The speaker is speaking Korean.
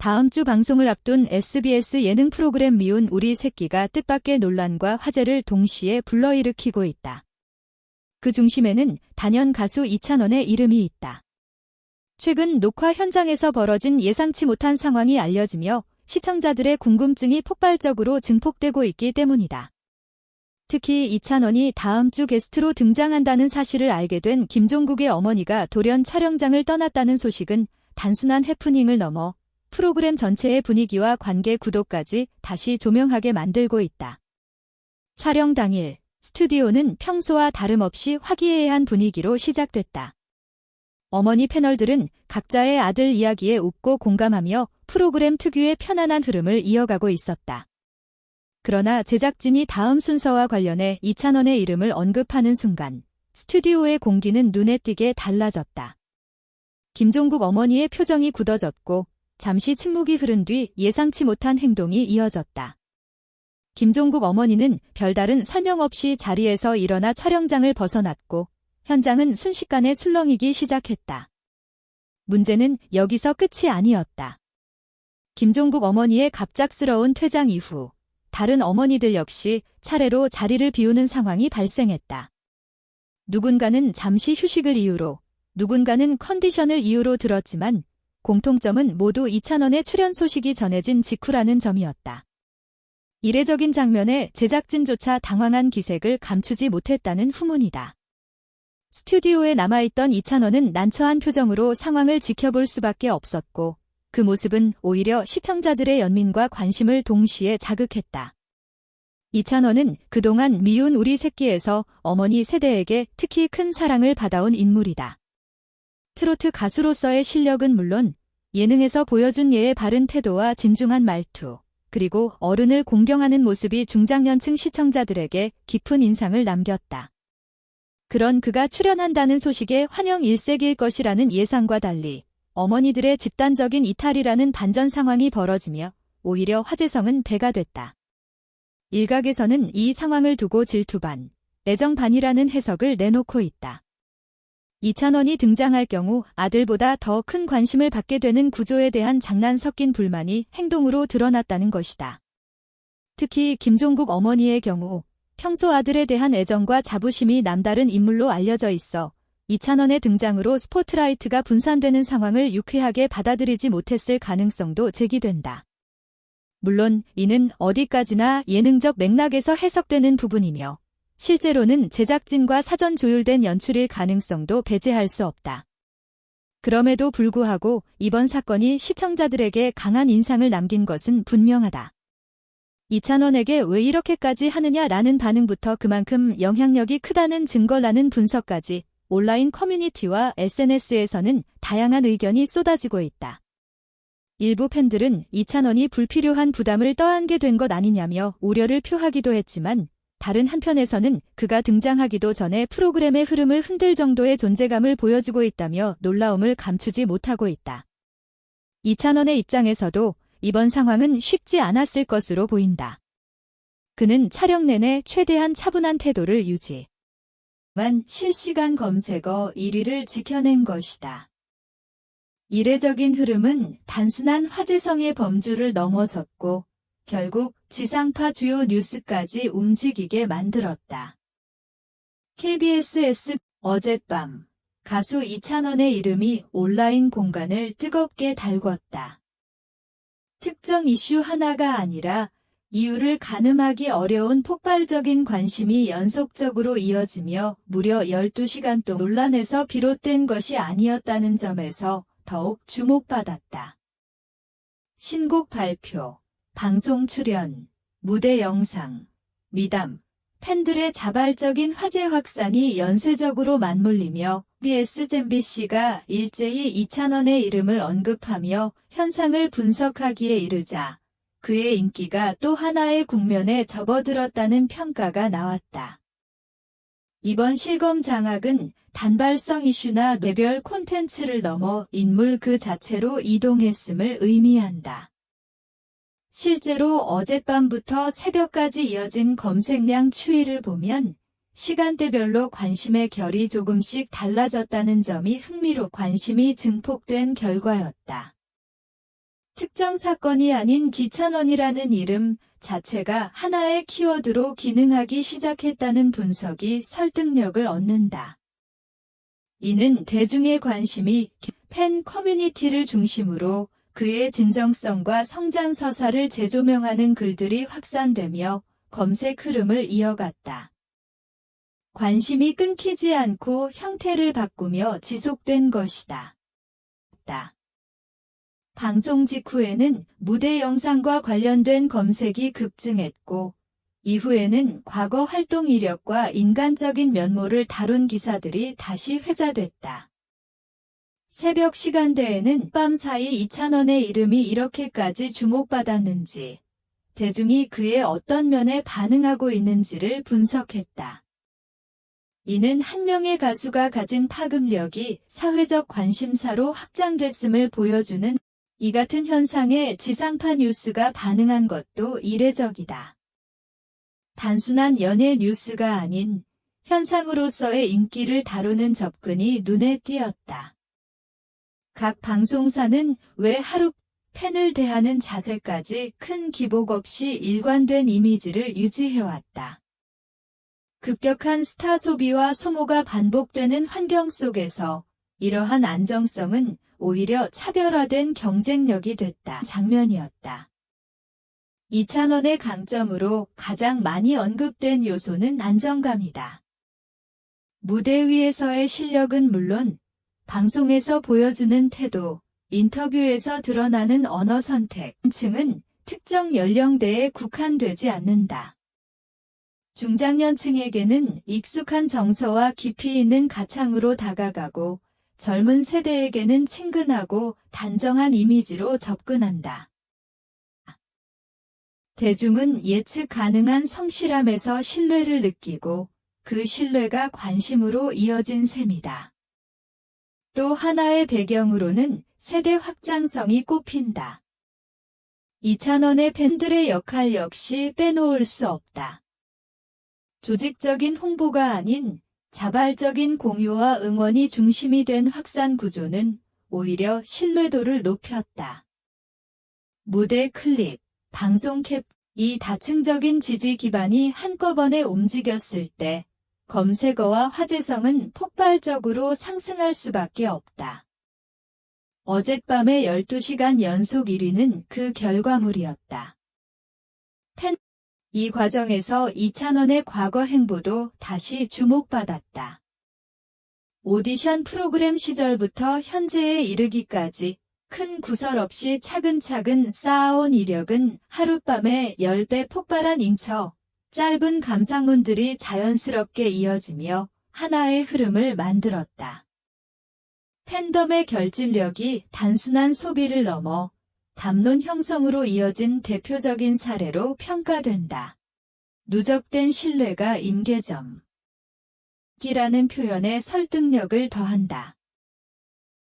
다음 주 방송을 앞둔 SBS 예능 프로그램 미운 우리 새끼가 뜻밖의 논란과 화제를 동시에 불러일으키고 있다. 그 중심에는 단연 가수 이찬원의 이름이 있다. 최근 녹화 현장에서 벌어진 예상치 못한 상황이 알려지며 시청자들의 궁금증이 폭발적으로 증폭되고 있기 때문이다. 특히 이찬원이 다음 주 게스트로 등장한다는 사실을 알게 된 김종국의 어머니가 돌연 촬영장을 떠났다는 소식은 단순한 해프닝을 넘어 프로그램 전체의 분위기와 관계 구도까지 다시 조명하게 만들고 있다. 촬영 당일 스튜디오는 평소와 다름없이 화기애애한 분위기로 시작됐다. 어머니 패널들은 각자의 아들 이야기에 웃고 공감하며 프로그램 특유의 편안한 흐름을 이어가고 있었다. 그러나 제작진이 다음 순서와 관련해 이찬원의 이름을 언급하는 순간 스튜디오의 공기는 눈에 띄게 달라졌다. 김종국 어머니의 표정이 굳어졌고 잠시 침묵이 흐른 뒤 예상치 못한 행동이 이어졌다. 김종국 어머니는 별다른 설명 없이 자리에서 일어나 촬영장을 벗어났고 현장은 순식간에 술렁이기 시작했다. 문제는 여기서 끝이 아니었다. 김종국 어머니의 갑작스러운 퇴장 이후 다른 어머니들 역시 차례로 자리를 비우는 상황이 발생했다. 누군가는 잠시 휴식을 이유로, 누군가는 컨디션을 이유로 들었지만 공통점은 모두 이찬원의 출연 소식이 전해진 직후라는 점이었다. 이례적인 장면에 제작진조차 당황한 기색을 감추지 못했다는 후문이다. 스튜디오에 남아있던 이찬원은 난처한 표정으로 상황을 지켜볼 수밖에 없었고 그 모습은 오히려 시청자들의 연민과 관심을 동시에 자극했다. 이찬원은 그동안 미운 우리 새끼에서 어머니 세대에게 특히 큰 사랑을 받아온 인물이다. 트로트 가수로서의 실력은 물론 예능에서 보여준 예의 바른 태도와 진중한 말투, 그리고 어른을 공경하는 모습이 중장년층 시청자들에게 깊은 인상을 남겼다. 그런 그가 출연한다는 소식에 환영 일색일 것이라는 예상과 달리 어머니들의 집단적인 이탈이라는 반전 상황이 벌어지며 오히려 화제성은 배가 됐다. 일각에서는 이 상황을 두고 질투 반, 애정 반이라는 해석을 내놓고 있다. 이찬원이 등장할 경우 아들보다 더 큰 관심을 받게 되는 구조에 대한 장난 섞인 불만이 행동으로 드러났다는 것이다. 특히 김종국 어머니의 경우 평소 아들에 대한 애정과 자부심이 남다른 인물로 알려져 있어 이찬원의 등장으로 스포트라이트가 분산되는 상황을 유쾌하게 받아들이지 못했을 가능성도 제기된다. 물론 이는 어디까지나 예능적 맥락에서 해석되는 부분이며 실제로는 제작진과 사전 조율된 연출일 가능성도 배제할 수 없다. 그럼에도 불구하고 이번 사건이 시청자들에게 강한 인상을 남긴 것은 분명하다. 이찬원에게 왜 이렇게까지 하느냐라는 반응부터 그만큼 영향력이 크다는 증거라는 분석까지 온라인 커뮤니티와 SNS에서는 다양한 의견이 쏟아지고 있다. 일부 팬들은 이찬원이 불필요한 부담을 떠안게 된 것 아니냐며 우려를 표하기도 했지만 다른 한편에서는 그가 등장하기도 전에 프로그램의 흐름을 흔들 정도의 존재감을 보여주고 있다며 놀라움을 감추지 못하고 있다. 이찬원의 입장에서도 이번 상황은 쉽지 않았을 것으로 보인다. 그는 촬영 내내 최대한 차분한 태도를 유지. 만 실시간 검색어 1위를 지켜낸 것이다. 이례적인 흐름은 단순한 화제성의 범주를 넘어섰고 결국 지상파 주요 뉴스까지 움직이게 만들었다. KBS 어젯밤 가수 이찬원의 이름이 온라인 공간을 뜨겁게 달궜다. 특정 이슈 하나가 아니라 이유를 가늠하기 어려운 폭발적인 관심이 연속적으로 이어지며 무려 12시간 동안 논란에서 비롯된 것이 아니었다는 점에서 더욱 주목받았다. 신곡 발표, 방송 출연, 무대 영상, 미담, 팬들의 자발적인 화제 확산이 연쇄적으로 맞물리며 BS 잼비씨가 일제히 이찬원의 이름을 언급하며 현상을 분석하기에 이르자 그의 인기가 또 하나의 국면에 접어들었다는 평가가 나왔다. 이번 실검 장악은 단발성 이슈나 뇌별 콘텐츠를 넘어 인물 그 자체로 이동했음을 의미한다. 실제로 어젯밤부터 새벽까지 이어진 검색량 추이를 보면 시간대별로 관심의 결이 조금씩 달라졌다는 점이 흥미로 관심이 증폭된 결과였다. 특정 사건이 아닌 기찬원이라는 이름 자체가 하나의 키워드로 기능하기 시작했다는 분석이 설득력을 얻는다. 이는 대중의 관심이 팬 커뮤니티를 중심으로 그의 진정성과 성장 서사를 재조명하는 글들이 확산되며 검색 흐름을 이어갔다. 관심이 끊기지 않고 형태를 바꾸며 지속된 것이다. 다. 방송 직후에는 무대 영상과 관련된 검색이 급증했고, 이후에는 과거 활동 이력과 인간적인 면모를 다룬 기사들이 다시 회자됐다. 새벽 시간대에는 밤 사이 이찬원의 이름이 이렇게까지 주목받았는지, 대중이 그의 어떤 면에 반응하고 있는지를 분석했다. 이는 한 명의 가수가 가진 파급력이 사회적 관심사로 확장됐음을 보여주는 이 같은 현상에 지상파 뉴스가 반응한 것도 이례적이다. 단순한 연예 뉴스가 아닌 현상으로서의 인기를 다루는 접근이 눈에 띄었다. 각 방송사는 왜 하루 팬을 대하는 자세까지 큰 기복 없이 일관된 이미지를 유지해왔다. 급격한 스타 소비와 소모가 반복되는 환경 속에서 이러한 안정성은 오히려 차별화된 경쟁력이 됐다. 장면이었다. 이찬원의 강점으로 가장 많이 언급된 요소는 안정감이다. 무대 위에서의 실력은 물론 방송에서 보여주는 태도, 인터뷰에서 드러나는 언어 선택, 층은 특정 연령대에 국한되지 않는다. 중장년층에게는 익숙한 정서와 깊이 있는 가창으로 다가가고 젊은 세대에게는 친근하고 단정한 이미지로 접근한다. 대중은 예측 가능한 성실함에서 신뢰를 느끼고 그 신뢰가 관심으로 이어진 셈이다. 또 하나의 배경으로는 세대 확장성이 꼽힌다. 이찬원의 팬들의 역할 역시 빼놓을 수 없다. 조직적인 홍보가 아닌 자발적인 공유와 응원이 중심이 된 확산 구조는 오히려 신뢰도를 높였다. 무대 클립, 방송 캡, 이 다층적인 지지 기반이 한꺼번에 움직였을 때 검색어와 화제성은 폭발적으로 상승할 수밖에 없다. 어젯밤의 12시간 연속 1위는 그 결과물이었다. 팬, 이 과정에서 이찬원의 과거 행보도 다시 주목받았다. 오디션 프로그램 시절부터 현재에 이르기까지 큰 구설 없이 차근차근 쌓아온 이력은 하룻밤에 10배 폭발한 인처, 짧은 감상문들이 자연스럽게 이어지며 하나의 흐름을 만들었다. 팬덤의 결집력이 단순한 소비를 넘어 담론 형성으로 이어진 대표적인 사례로 평가된다. 누적된 신뢰가 임계점. 기라는 표현에 설득력을 더한다.